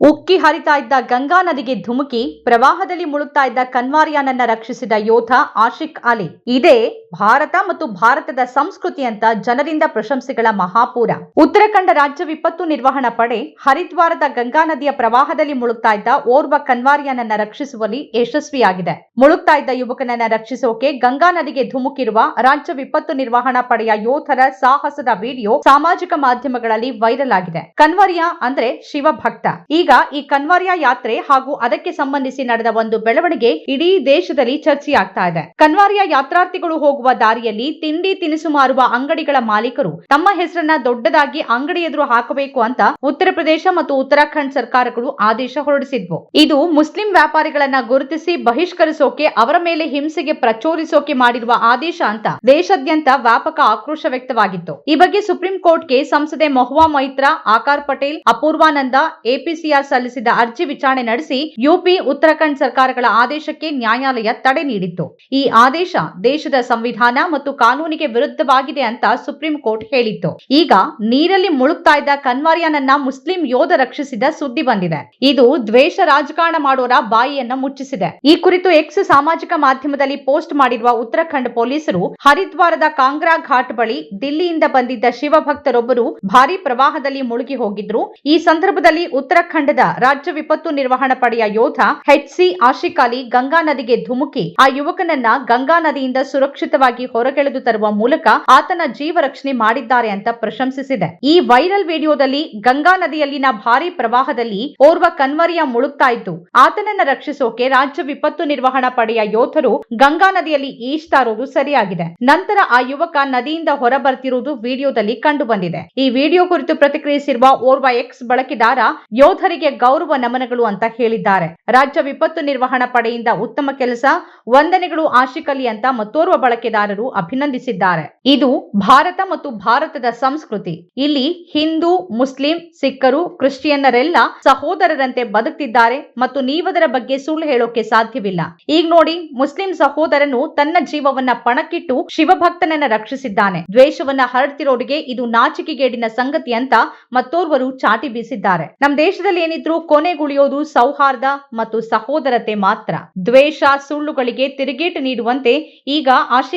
ಉಕ್ಕಿ ಹರಿತಾ ಇದ್ದ ಗಂಗಾ ನದಿಗೆ ಧುಮುಕಿ ಪ್ರವಾಹದಲ್ಲಿ ಮುಳುಗ್ತಾ ಇದ್ದ ಕನ್ವಾರಿಯಾನನ್ನ ರಕ್ಷಿಸಿದ ಯೋಧ ಆಶಿಕ್ ಅಲಿ. ಇದೇ ಭಾರತ ಮತ್ತು ಭಾರತದ ಸಂಸ್ಕೃತಿ ಅಂತ ಜನರಿಂದ ಪ್ರಶಂಸೆಗಳ ಮಹಾಪೂರ. ಉತ್ತರಾಖಂಡ ರಾಜ್ಯ ವಿಪತ್ತು ನಿರ್ವಹಣಾ ಪಡೆ ಹರಿದ್ವಾರದ ಗಂಗಾ ನದಿಯ ಪ್ರವಾಹದಲ್ಲಿ ಮುಳುಗ್ತಾ ಇದ್ದ ಓರ್ವ ಕನ್ವಾರಿಯನನ್ನ ರಕ್ಷಿಸುವಲ್ಲಿ ಯಶಸ್ವಿಯಾಗಿದೆ. ಮುಳುಗ್ತಾ ಇದ್ದ ಯುವಕನನ್ನ ರಕ್ಷಿಸೋಕೆ ಗಂಗಾ ನದಿಗೆ ಧುಮುಕಿರುವ ರಾಜ್ಯ ವಿಪತ್ತು ನಿರ್ವಹಣಾ ಪಡೆಯ ಯೋಧರ ಸಾಹಸದ ವಿಡಿಯೋ ಸಾಮಾಜಿಕ ಮಾಧ್ಯಮಗಳಲ್ಲಿ ವೈರಲ್ ಆಗಿದೆ. ಕನ್ವಾರಿಯಾ ಅಂದ್ರೆ ಶಿವಭಕ್ತ. ಈಗ ಈ ಕನ್ವಾರಿಯಾ ಯಾತ್ರೆ ಹಾಗೂ ಅದಕ್ಕೆ ಸಂಬಂಧಿಸಿ ನಡೆದ ಒಂದು ಬೆಳವಣಿಗೆ ಇಡೀ ದೇಶದಲ್ಲಿ ಚರ್ಚೆಯಾಗ್ತಾ ಇದೆ. ಕನ್ವಾರಿಯಾ ಯಾತ್ರಾರ್ಥಿಗಳು ಹೋಗುವ ದಾರಿಯಲ್ಲಿ ತಿಂಡಿ ತಿನಿಸು ಮಾರುವ ಅಂಗಡಿಗಳ ಮಾಲೀಕರು ತಮ್ಮ ಹೆಸರನ್ನ ದೊಡ್ಡದಾಗಿ ಅಂಗಡಿ ಎದುರು ಹಾಕಬೇಕು ಅಂತ ಉತ್ತರ ಪ್ರದೇಶ ಮತ್ತು ಉತ್ತರಾಖಂಡ್ ಸರ್ಕಾರಗಳು ಆದೇಶ ಹೊರಡಿಸಿದ್ವು. ಇದು ಮುಸ್ಲಿಂ ವ್ಯಾಪಾರಿಗಳನ್ನ ಗುರುತಿಸಿ ಬಹಿಷ್ಕರಿಸೋಕೆ, ಅವರ ಮೇಲೆ ಹಿಂಸೆಗೆ ಪ್ರಚೋದಿಸೋಕೆ ಮಾಡಿರುವ ಆದೇಶ ಅಂತ ದೇಶಾದ್ಯಂತ ವ್ಯಾಪಕ ಆಕ್ರೋಶ ವ್ಯಕ್ತವಾಗಿತ್ತು. ಈ ಬಗ್ಗೆ ಸುಪ್ರೀಂ ಕೋರ್ಟ್ಗೆ ಸಂಸದೆ ಮೊಹುವಾ ಮೈತ್ರಾ, ಆಕಾರ್ ಪಟೇಲ್, ಅಪೂರ್ವಾನಂದ, ಎಪಿಸಿಆರ್ ಸಲ್ಲಿಸಿದ ಅರ್ಜಿ ವಿಚಾರಣೆ ನಡೆಸಿ ಯುಪಿ, ಉತ್ತರಾಖಂಡ್ ಸರ್ಕಾರಗಳ ಆದೇಶಕ್ಕೆ ನ್ಯಾಯಾಲಯ ತಡೆ ನೀಡಿತ್ತು. ಈ ಆದೇಶ ದೇಶದ ಸಂವಿಧಾನ ಮತ್ತು ಕಾನೂನಿಗೆ ವಿರುದ್ಧವಾಗಿದೆ ಅಂತ ಸುಪ್ರೀಂ ಕೋರ್ಟ್ ಹೇಳಿತ್ತು. ಈಗ ನೀರಲ್ಲಿ ಮುಳುಗ್ತಾ ಇದ್ದ ಕನ್ವಾರಿಯಾನನ್ನ ಮುಸ್ಲಿಂ ಯೋಧ ರಕ್ಷಿಸಿದ ಸುದ್ದಿ ಬಂದಿದೆ. ಇದು ದ್ವೇಷ ರಾಜಕಾರಣ ಮಾಡೋರ ಬಾಯಿಯನ್ನ ಮುಚ್ಚಿಸಿದೆ. ಈ ಕುರಿತು ಎಕ್ಸ್ ಸಾಮಾಜಿಕ ಮಾಧ್ಯಮದಲ್ಲಿ ಪೋಸ್ಟ್ ಮಾಡಿರುವ ಉತ್ತರಾಖಂಡ್ ಪೊಲೀಸರು ಹರಿದ್ವಾರದ ಕಾಂಗ್ರಾ ಘಾಟ್ ಬಳಿ ದಿಲ್ಲಿಯಿಂದ ಬಂದಿದ್ದ ಶಿವಭಕ್ತರೊಬ್ಬರು ಭಾರಿ ಪ್ರವಾಹದಲ್ಲಿ ಮುಳುಗಿ ಹೋಗಿದ್ರು. ಈ ಸಂದರ್ಭದಲ್ಲಿ ಉತ್ತರಾಖಂಡದ ರಾಜ್ಯ ವಿಪತ್ತು ನಿರ್ವಹಣಾ ಪಡೆಯ ಯೋಧ ಹೆಚ್ ಸಿ ಆಶಿಕಾಲಿ ಗಂಗಾ ನದಿಗೆ ಧುಮುಕಿ. ಆ ಯುವಕನನ್ನ ಗಂಗಾ ನದಿಯಿಂದ ಸುರಕ್ಷಿತವಾಗಿ ಹೊರಗೆಳೆದು ತರುವ ಮೂಲಕ ಆತನ ಜೀವ ರಕ್ಷಣೆ ಮಾಡಿದ್ದಾರೆ ಅಂತ ಪ್ರಶಂಸಿಸಿದೆ. ಈ ವೈರಲ್ ವಿಡಿಯೋದಲ್ಲಿ ಗಂಗಾ ನದಿಯಲ್ಲಿನ ಭಾರಿ ಪ್ರವಾಹದಲ್ಲಿ ಓರ್ವ ಕನ್ವರಿಯ ಮುಳುಗ್ತಾ ಇತ್ತು ಆತನನ್ನ ರಕ್ಷಿಸೋಕೆ ರಾಜ್ಯ ವಿಪತ್ತು ನಿರ್ವಹಣಾ ಪಡೆಯ ಯೋಧರು ಗಂಗಾ ನದಿಯಲ್ಲಿ ಈಜ್ತಾ ಇರೋದು ಸರಿಯಾಗಿದೆ. ನಂತರ ಆ ಯುವಕ ನದಿಯಿಂದ ಹೊರ ಬರ್ತಿರುವುದು ವಿಡಿಯೋದಲ್ಲಿ ಕಂಡು ಬಂದಿದೆ ಈ ವಿಡಿಯೋ ಕುರಿತು ಪ್ರತಿಕ್ರಿಯಿಸಿರುವ ಓರ್ವ ಎಕ್ಸ್ ಬಳಕೆದಾರ, ಯೋಧರಿಗೆ ಗೌರವ ನಮನಗಳು ಅಂತ ಹೇಳಿದ್ದಾರೆ. ರಾಜ್ಯ ವಿಪತ್ತು ನಿರ್ವಹಣಾ ಪಡೆಯಿಂದ ಉತ್ತಮ ಕೆಲಸ, ವಂದನೆಗಳು, ಆಶಿಕಲಿ ಅಂತ ಮತ್ತೋರ್ವ ಬಳಕೆದಾರರು ಅಭಿನಂದಿಸಿದ್ದಾರೆ. ಇದು ಭಾರತ ಮತ್ತು ಭಾರತದ ಸಂಸ್ಕೃತಿ. ಇಲ್ಲಿ ಹಿಂದೂ, ಮುಸ್ಲಿಂ, ಸಿಖ್ಖರು, ಕ್ರಿಶ್ಚಿಯನ್ನರೆಲ್ಲ ಸಹೋದರರಂತೆ ಬದುಕ್ತಿದ್ದಾರೆ ಮತ್ತು ನೀವದರ ಬಗ್ಗೆ ಸುಳ್ಳು ಹೇಳೋಕೆ ಸಾಧ್ಯವಿಲ್ಲ. ಈಗ ನೋಡಿ, ಮುಸ್ಲಿಂ ಸಹೋದರನು ತನ್ನ ಜೀವವನ್ನ ಪಣಕ್ಕಿಟ್ಟು ಶಿವಭಕ್ತನನ್ನ ರಕ್ಷಿಸಿದ್ದಾನೆ. ದ್ವೇಷವನ್ನ ಹರಡ್ತಿರೋರಿಗೆ ಇದು ನಾಚಿಕೆಗೇಡಿನ ಸಂಗತಿ ಅಂತ ಮತ್ತೋರ್ವರು ಚಾಟಿ ಬೀಸಿದ್ದಾರೆ. ನಮ್ಮ ದೇಶದಲ್ಲಿ ಏನಿದ್ರು ಕೊನೆಗುಳಿಯೋದು ಸೌಹಾರ್ದ ಮತ್ತು ಸಹೋದರತೆ ಮಾತ್ರ. ದ್ವೇಷ, ಸುಳ್ಳುಗಳಿಗೆ ತಿರುಗೇಟು ನೀಡುವಂತೆ ಈಗ